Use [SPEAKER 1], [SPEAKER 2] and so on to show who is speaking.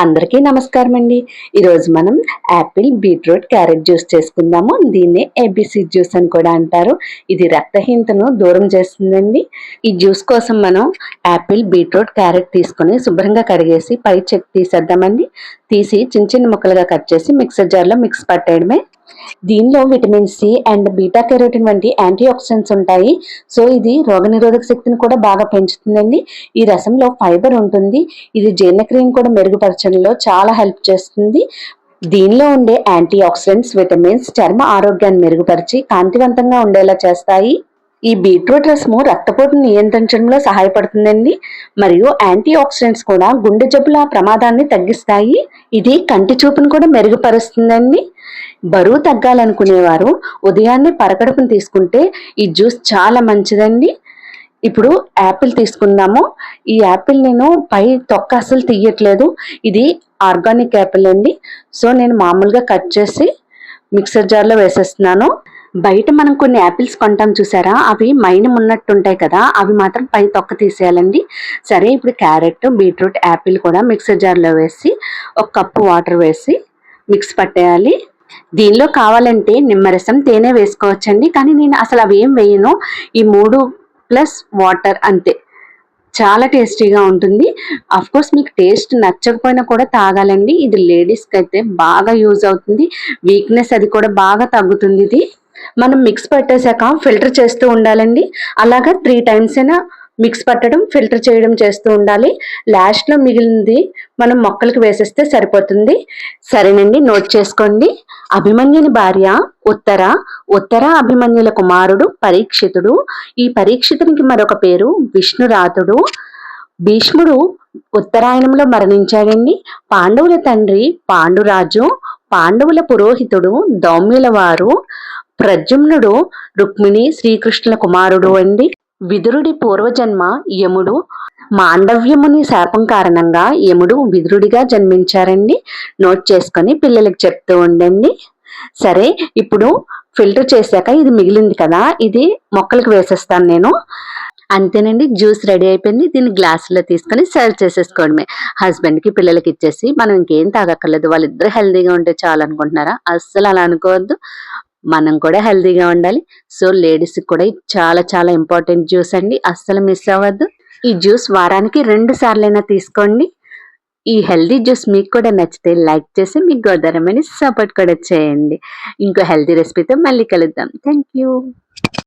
[SPEAKER 1] అందరికీ నమస్కారం అండి ఈరోజు మనం యాపిల్ బీట్రూట్ క్యారెట్ జ్యూస్ చేసుకుందాము. దీన్నే ఏబిసి జ్యూస్ అని కూడా అంటారు. ఇది రక్తహీనతను దూరం చేస్తుందండి. ఈ జ్యూస్ కోసం మనం యాపిల్ బీట్రూట్ క్యారెట్ తీసుకొని శుభ్రంగా కడిగేసి పై చెక్ తీసేద్దామండి. తీసి చిన్న చిన్న ముక్కలుగా కట్ చేసి మిక్సర్ జార్లో మిక్స్ పట్టేయడమే. దీనిలో vitamin C and beta carotene వంటి యాంటీ ఆక్సిడెంట్స్ ఉంటాయి. సో ఇది రోగనిరోధక శక్తిని కూడా బాగా పెంచుతుందండి. ఈ రసంలో ఫైబర్ ఉంటుంది. ఇది జీర్ణక్రియను కూడా మెరుగుపరచడంలో చాలా హెల్ప్ చేస్తుంది. దీనిలో ఉండే యాంటీ ఆక్సిడెంట్స్ విటమిన్స్ చర్మ ఆరోగ్యాన్ని మెరుగుపరిచి కాంతివంతంగా ఉండేలా చేస్తాయి. ఈ బీట్రూట్ రసము రక్తపోటును నియంత్రించడంలో సహాయపడుతుందండి. మరియు యాంటీ ఆక్సిడెంట్స్ కూడా గుండె జబ్బుల ప్రమాదాన్ని తగ్గిస్తాయి. ఇది కంటి చూపును కూడా మెరుగుపరుస్తుందండి. బరువు తగ్గాలనుకునేవారు ఉదయాన్నే పరగడుపును తీసుకుంటే ఈ జ్యూస్ చాలా మంచిదండి. ఇప్పుడు యాపిల్ తీసుకుందాము. ఈ యాపిల్ నేను పై తొక్క అసలు తీయట్లేదు. ఇది ఆర్గానిక్ యాపిల్ అండి. సో నేను మామూలుగా కట్ చేసి మిక్సర్ జార్లో వేసేస్తున్నాను. బయట మనం కొన్ని యాపిల్స్ కొంటాం చూసారా? అవి మైనం ఉన్నట్టుంటాయి కదా అవి మాత్రం పై తొక్క తీసేయాలండి. సరే ఇప్పుడు క్యారెట్ బీట్రూట్ యాపిల్ కూడా మిక్సర్ జార్లో వేసి ఒక కప్పు వాటర్ వేసి మిక్స్ పట్టేయాలి. దీనిలో కావాలంటే నిమ్మరసం తేనె వేసుకోవచ్చండి. కానీ నేను అసలు అవి ఏం వేయను. ఈ మూడు ప్లస్ వాటర్ అంతే. చాలా టేస్టీగా ఉంటుంది. అఫ్ కోర్స్ మీకు టేస్ట్ నచ్చకపోయినా కూడా తాగాలండి. ఇది లేడీస్కి అయితే బాగా యూజ్ అవుతుంది. వీక్నెస్ అది కూడా బాగా తగ్గుతుంది ఇది. మనం మిక్స్ పట్టేశాక ఫిల్టర్ చేస్తూ ఉండాలండి. అలాగా త్రీ టైమ్స్ అయినా మిక్స్ పట్టడం ఫిల్టర్ చేయడం చేస్తూ ఉండాలి. లాస్ట్లో మిగిలింది మనం మొక్కలకు వేసేస్తే సరిపోతుంది. సరేనండి నోట్ చేసుకోండి. అభిమన్యుని భార్య ఉత్తర ఉత్తర అభిమన్యుల కుమారుడు పరీక్షితుడు. ఈ పరీక్షితునికి మరొక పేరు విష్ణురాతుడు. భీష్ముడు ఉత్తరాయణంలో మరణించాడండి. పాండవుల తండ్రి పాండురాజు పాండవుల పురోహితుడు దౌమ్యుల వారు ప్రజుమ్నుడు రుక్మిణి శ్రీకృష్ణుల కుమారుడు అండి. విదురుడి పూర్వజన్మ యముడు. మాండవ్యముని శాపం కారణంగా యముడు విదురుడిగా జన్మించారండి. నోట్ చేసుకొని పిల్లలకి చెప్తూ ఉండండి. సరే ఇప్పుడు ఫిల్టర్ చేశాక ఇది మిగిలింది కదా ఇది మొక్కలకు వేసేస్తాను నేను. అంతేనండి జ్యూస్ రెడీ అయిపోయింది. దీన్ని గ్లాసులో తీసుకొని సర్వ్ చేసేసుకోవడమే. హస్బెండ్కి పిల్లలకి ఇచ్చేసి మనం ఇంకేం తాగక్కర్లేదు. వాళ్ళిద్దరు హెల్దీగా ఉంటే చాలు అనుకుంటున్నారా? అస్సలు అలా అనుకోవద్దు. మనం కూడా హెల్తీగా ఉండాలి. సో లేడీస్కి కూడా చాలా చాలా ఇంపార్టెంట్ జ్యూస్ అండి. అస్సలు మిస్ అవ్వద్దు. ఈ జ్యూస్ వారానికి రెండు సార్లైనా తీసుకోండి. ఈ హెల్దీ జ్యూస్ మీకు కూడా నచ్చితే లైక్ చేసి మీ గోదారమని సపోర్ట్ కూడా చేయండి. ఇంకో హెల్దీ రెసిపీతో మళ్ళీ కలుద్దాం. Thank you